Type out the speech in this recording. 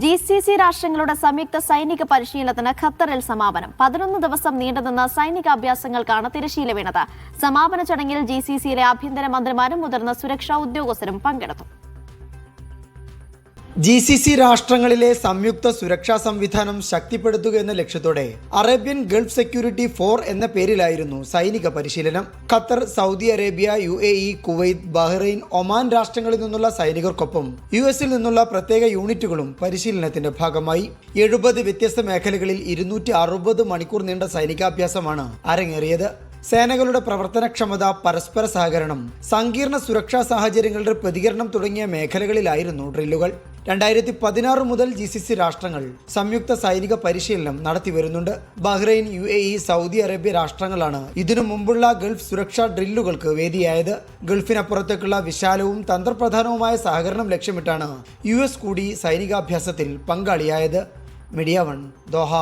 G C C രാഷ്ട്രങ്ങളുടെ സംയുക്ത സൈനിക പരിശീലനത്തിന് ഖത്തറിൽ സമാപനം. പതിനൊന്ന് ദിവസം നീണ്ടുനിന്ന സൈനിക അഭ്യാസങ്ങൾക്കാണ് തിരശീല വീണത്. സമാപന ചടങ്ങിൽ ജി സി സിയിലെ ആഭ്യന്തര മന്ത്രിമാരും മുതിർന്ന സുരക്ഷാ ഉദ്യോഗസ്ഥരും പങ്കെടുത്തു. ജി സി സി രാഷ്ട്രങ്ങളിലെ സംയുക്ത സുരക്ഷാ സംവിധാനം ശക്തിപ്പെടുത്തുക എന്ന ലക്ഷ്യത്തോടെ അറേബ്യൻ ഗൾഫ് സെക്യൂരിറ്റി ഫോർ എന്ന പേരിലായിരുന്നു സൈനിക പരിശീലനം. Qatar Saudi Arabia U A E Kuwait Bahrain Oman രാഷ്ട്രങ്ങളിൽ നിന്നുള്ള സൈനികർക്കൊപ്പം യു എസിൽ നിന്നുള്ള പ്രത്യേക യൂണിറ്റുകളും പരിശീലനത്തിന്റെ ഭാഗമായി. എഴുപത് വ്യത്യസ്ത മേഖലകളിൽ ഇരുന്നൂറ്റി മണിക്കൂർ നീണ്ട സൈനികാഭ്യാസമാണ് അരങ്ങേറിയത്. സേനകളുടെ പ്രവർത്തനക്ഷമത പരസ്പര സഹകരണം സങ്കീർണ സുരക്ഷാ സാഹചര്യങ്ങളുടെ പ്രതികരണം തുടങ്ങിയ മേഖലകളിലായിരുന്നു ഡ്രില്ലുകൾ. രണ്ടായിരത്തി പതിനാറ് മുതൽ ജി സി സി രാഷ്ട്രങ്ങൾ സംയുക്ത സൈനിക പരിശീലനം നടത്തി വരുന്നുണ്ട്. Bahrain U A E Saudi Arabia രാഷ്ട്രങ്ങളാണ് ഇതിനു മുമ്പുള്ള ഗൾഫ് സുരക്ഷാ ഡ്രില്ലുകൾക്ക് വേദിയായത്. ഗൾഫിനപ്പുറത്തേക്കുള്ള വിശാലവും തന്ത്രപ്രധാനവുമായ സഹകരണം ലക്ഷ്യമിട്ടാണ് യു എസ് കൂടി സൈനികാഭ്യാസത്തിൽ പങ്കാളിയായത്. Media one Doha.